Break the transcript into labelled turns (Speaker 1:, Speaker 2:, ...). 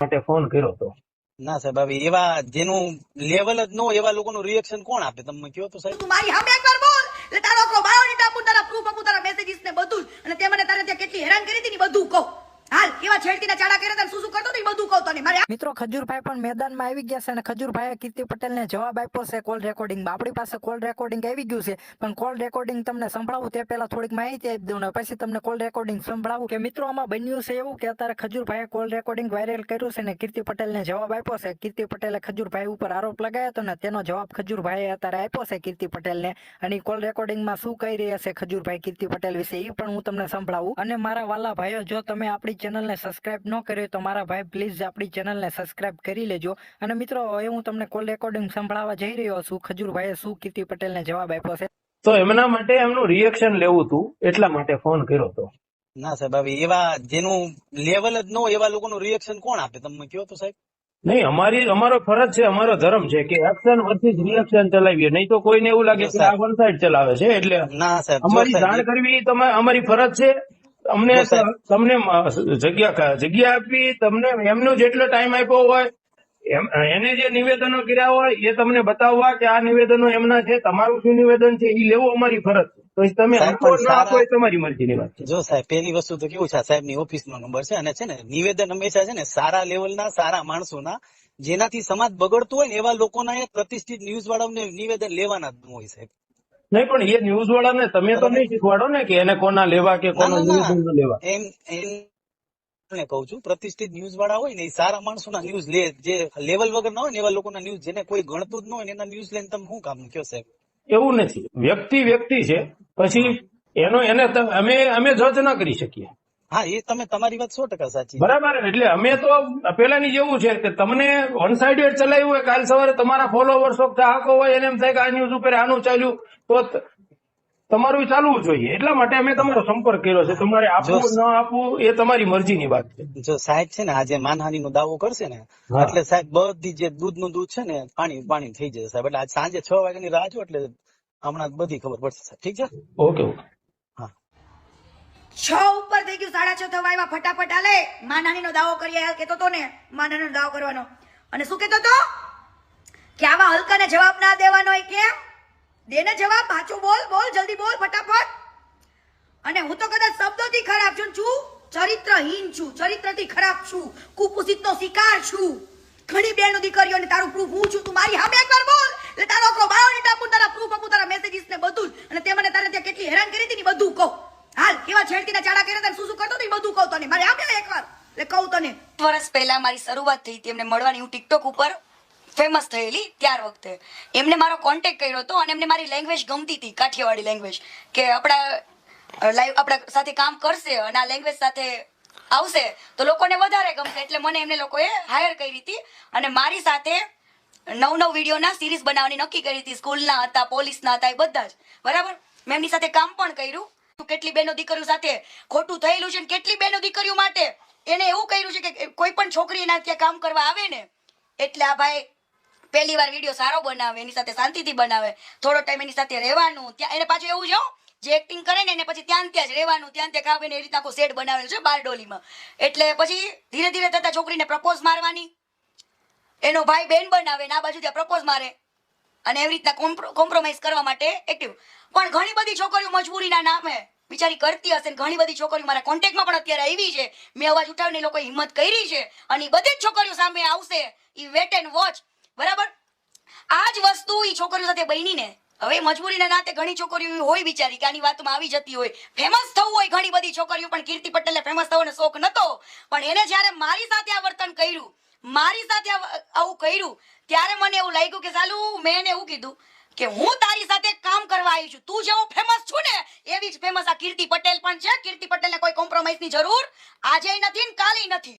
Speaker 1: માટે ફોન કર્યો હતો
Speaker 2: ના સાહેબ હવે એવા જેનું લેવલ જ ન હોય એવા લોકોનું રિએક્શન કોણ આપે? તમે કહો તો સાહેબ?
Speaker 3: મારી સામે એકવાર બોલ એટલે તારો આખો બાયોડેટા આપું તારા પ્રૂફ આપું તારા મેસેજીસ ને બધું જ. અને તે મને તારે ત્યાં કેટલી હેરાન કરી હતી ને ઈ બધું કહું હાલ કેવા છેડતીના ચાડા કર્યા હતા ને શું શું કરતો હતો ઈ બધું કહું તને મારે
Speaker 4: મિત્રો, ખજૂરભાઈ પણ મેદાનમાં આવી ગયા છે અને ખજૂરભાઈએ કીર્તિ પટેલને જવાબ આપ્યો છે કોલ રેકોર્ડિંગમાં આપણી પાસે કોલ રેકોર્ડિંગ આવી ગયું છે, પણ કોલ રેકોર્ડિંગ તમને સંભળાવું તે પહેલાં થોડીક માહિતી આપી દઉં ને પછી તમને કોલ રેકોર્ડિંગ સંભળાવું. કે મિત્રો, આમાં બન્યું છે એવું કે અત્યારે ખજૂરભાઈએ કોલ રેકોર્ડિંગ વાયરલ કર્યું છે ને કીર્તિ પટેલને જવાબ આપ્યો છે. કીર્તિ પટેલે ખજૂરભાઈ ઉપર આરોપ લગાવ્યો હતો ને તેનો જવાબ ખજૂરભાઈએ અત્યારે આપ્યો છે કીર્તિ પટેલને. અને કોલ રેકોર્ડિંગમાં શું કહી રહ્યા છે ખજૂરભાઈ, કીર્તિ પટેલ વિશે એ પણ હું તમને સંભળાવું. અને મારા વાલા ભાઈઓ, જો તમે આપણી ચેનલને સબસ્ક્રાઇબ ન કર્યો તો મારા ભાઈ પ્લીઝ આપણી ચેનલને સબસ્ક્રાઇબ કરી લેજો. અને મિત્રો હવે હું તમને કોલ રેકોર્ડિંગ સંભળાવવા જઈ રહ્યો છું. ખજૂરભાઈએ શું કીર્તિ પટેલને જવાબ આપ્યો છે?
Speaker 1: તો એમના માટે એમનું રિએક્શન લેવું હતું એટલા માટે ફોન કર્યો હતો
Speaker 2: ના સાહેબ હવે એવા જેનું લેવલ જ ન હોય એવા લોકોનું રિએક્શન કોણ આપે? તમે કયો તો સાહેબ.
Speaker 1: નહીં અમારી અમારો ફરજ છે અમારો ધર્મ છે કે એક્શન વર્સિસ રિએક્શન ચલાવીએ. નહીં તો કોઈને એવું લાગે કે આ વન સાઈડ ચલાવે છે. એટલે
Speaker 2: ના સાહેબ
Speaker 1: અમારી જાણ કરવી તમે અમારી ફરજ છે. અમને. તમને જગ્યા જગ્યા આપી તમને એમનો જેટલો ટાઈમ આપ્યો હોય એમ- એને જે નિવેદનો કર્યા હોય એ તમને બતાવવા કે આ નિવેદનો એમના છે તમારું શું નિવેદન છે એ લેવું અમારી ફરજ છે. તો તમે આપો એ તમારી મરજીની વાત છે.
Speaker 2: જો સાહેબ પેલી વસ્તુ તો કેવું છે સાહેબની ઓફિસ નો નંબર છે અને છે ને નિવેદન હંમેશા છે ને સારા લેવલના સારા માણસોના જેનાથી સમાજ બગડતું હોય ને એવા લોકોના પ્રતિષ્ઠિત ન્યૂઝ વાળાઓને નિવેદન લેવાના જ ન હોય સાહેબ.
Speaker 1: નહીં પણ એ ન્યૂઝ વાળાને તમે તો નહીં શીખવાડો ને કે એને કોના લેવા કે કોના
Speaker 2: ના, ના.
Speaker 1: ન. લેવા.
Speaker 2: એમ એમ કહું છું પ્રતિષ્ઠિત ન્યૂઝ વાળા હોય ને એ સારા માણસોના ન્યૂઝ લે જે લેવલ વગર ના હોય ને એવા લોકોના ન્યૂઝ જેને કોઈ ગણતું જ ન હોય ને એના ન્યૂઝ લઈને તમે શું કામ કયો સાહેબ?
Speaker 1: એવું નથી. વ્યક્તિ વ્યક્તિ છે. પછી એનો એને અમે અમે જજ ના કરી શકીએ.
Speaker 2: હા એ તમે તમારી વાત સો ટકા સાચી
Speaker 1: બરાબર એટલે અમે તો પેલાની જેવું છે કે તમને વન સાઇડેડ ચલાવ્યું હોય કાલ સવારે તમારા ફોલોવર્સો ચાહકો હોય એને એમ થાય કે આ ન્યૂઝ ઉપર આનું ચાલ્યું તો તમારું ચાલવું જોઈએ. એટલા માટે અમે તમારો સંપર્ક કર્યો છે. તમારે આપવું ન આપવું એ તમારી મરજીની વાત છે.
Speaker 2: જો સાહેબ છે ને આજે માનહાનિ નો દાવો કરશે ને એટલે સાહેબ બધી જે દૂધનું દૂધ છે ને પાણી પાણી થઈ જશે સાહેબ. એટલે આજ સાંજે છ વાગ્યાની રાહ જો એટલે હમણાં બધી ખબર પડશે સાહેબ. ઠીક છે?
Speaker 1: Okay okay.
Speaker 3: છ ઉપર થઈ ગયું, સાડા છ થવા આવ્યા, ફટાફટ હાલે. માનાની નો દાવો કરીએ કેતો તો ને માનાનો દાવો કરવાનો. અને શું કેતો તો? કે આવા હલકાને જવાબ ના દેવાનો હોય કેમ? દેને જવાબ, પાછું બોલ બોલ, જલ્દી બોલ, ફટાફટ. અને હું તો કદાચ શબ્દોથી ખરાબ છું છું, ચરિત્રહીન છું, ચરિત્રથી ખરાબ છું, કુપુસિતનો શિકાર છું. ઘણી બેનો દીકરીઓને તારું પ્રૂફ હું છું, તું મારી સામે એકવાર બોલ એટલે તારો આખો બાયોડેટા આપું તારા પ્રૂફ આપું તારા મેસેજીસ ને બધું જ. અને તે મને તારે ત્યાં કેટલી હેરાન કરી હતી ને ઈ બધું કહું હાલ કેવા છેડતીના ચાડા કર્યા હતા ને શું શું કરતો હતો ઈ બધું કહું તને મારે આપ્યા એકવાર. એટલે કહું તને
Speaker 5: વર્ષ પહેલા મારી શરૂઆત થઈ હતી. એમને મળવાની હું ટિકટોક ઉપર ફેમસ થયેલી ત્યાર વખતે. એમને મારો કોન્ટેક્ટ કર્યો હતો અને એમને મારી લેંગ્વેજ ગમતી હતી, કાઠિયાવાડી લેંગ્વેજ કે આપણા લાઈવ આપણા સાથે કામ કરશે અને આ લેંગ્વેજ સાથે આવશે તો લોકોને વધારે ગમશે. એટલે મને એમને લોકોએ હાયર કરી હતી અને મારી સાથે નવ નવ વિડીયોના સિરીઝ બનાવવાની નક્કી કરી હતી. સ્કૂલના હતા, પોલીસના હતા, એ બધા જ. બરાબર? મેં એમની સાથે કામ પણ કર્યું. કેટલી બેનો દીકરીઓ સાથે ખોટું થયેલું છે કેટલી બેનો દીકરીઓ માટે? એને એવું કર્યું છે કે કોઈ પણ છોકરી એના ત્યાં કામ કરવા આવે ને, એટલે આ ભાઈ પહેલી વાર વીડિયો સારો બનાવે, એની સાથે શાંતિથી બનાવે. થોડો ટાઈમ એની સાથે રહેવાનું, ત્યાં એને પાછું એવું જોઉં જે એક્ટિંગ કરે ને એને પછી ત્યાં ત્યાં જ રહેવાનું, ત્યાં ત્યાં ખાવે ને એ રીતના આખો સેટ બનાવેલો છે બારડોલીમાં. એટલે પછી ધીરે ધીરે થતા છોકરીને પ્રપોઝ મારવાની. એનો ભાઈ બેન બનાવે ને આ બાજુ ત્યાં પ્રપોઝ મારે. અને એવી રીતના કોમ્પ્રોમાઇઝ કરવા માટે એક્ટિવ પણ ઘણી બધી છોકરીઓ મજબૂરીના નામે બિચારી કરતી હશે ઘણી બધી છોકરીઓ મારા કોન્ટેક્ટમાં પણ અત્યારે આવી છે. મેં અવાજ ઉઠાવીને લોકો હિંમત કરી છે અને બધી જ છોકરીઓ સામે આવશે. ઈ વેટ એન્ડ વોચ બરાબર? આ જ વસ્તુ ઈ છોકરીઓ સાથે બનીને હવે મજબૂરીના નાતે ઘણી છોકરીઓ હોય બિચારી કે આની વાતમાં આવી જતી હોય. ફેમસ થવું હોય ઘણી બધી છોકરીઓ, પણ કીર્તિ પટેલને ફેમસ થવાનો શોખ નતો. પણ એને જ્યારે મારી સાથે આ વર્તન કર્યું મારી સાથે આવું કર્યું, ત્યારે મને એવું લાગ્યું કે સાલું મેં એને એવું કીધું કે હું તારી સાથે કામ કરવા આવી છું. તું જેવો ફેમસ છું ને, એવી જ ફેમસ આ કીર્તિ પટેલ પણ છે. કીર્તિ પટેલને કોઈ કોમ્પ્રોમાઇઝની જરૂર આજે નથી ને કાલે નથી.